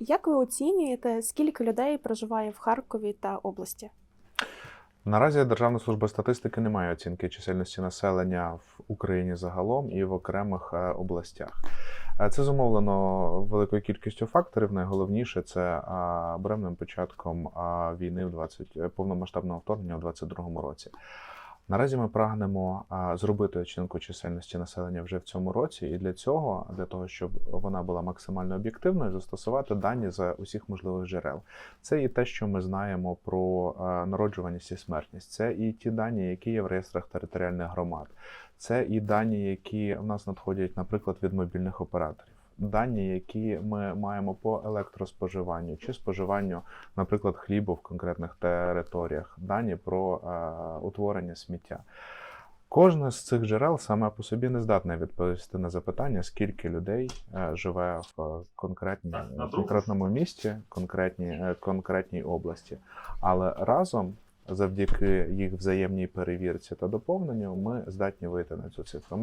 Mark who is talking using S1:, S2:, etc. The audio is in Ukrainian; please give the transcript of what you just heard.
S1: Як ви оцінюєте, скільки людей проживає в Харкові та області?
S2: Наразі Державна служба статистики не має оцінки чисельності населення в Україні загалом і в окремих е, областях. Е, Це зумовлено великою кількістю факторів. Найголовніше це е, буремним початком війни в 20, е, повномасштабного вторгнення у 2022 році. Наразі ми прагнемо зробити оцінку чисельності населення вже в цьому році, і для цього, для того, щоб вона була максимально об'єктивною, застосувати дані з усіх можливих джерел. Це і те, що ми знаємо про народжуваність і смертність. Це і ті дані, які є в реєстрах територіальних громад. Це і дані, які в нас надходять, наприклад, від мобільних операторів. Дані, які ми маємо по електроспоживанню чи споживанню, наприклад, хлібу в конкретних територіях, дані про е, утворення сміття. Кожне з цих джерел саме по собі не здатне відповісти на запитання, скільки людей е, живе в конкретній,
S3: Так,
S2: конкретному місті, конкретній, е, конкретній області. Але разом, завдяки їх взаємній перевірці та доповненню, ми здатні вийти на цю цифру.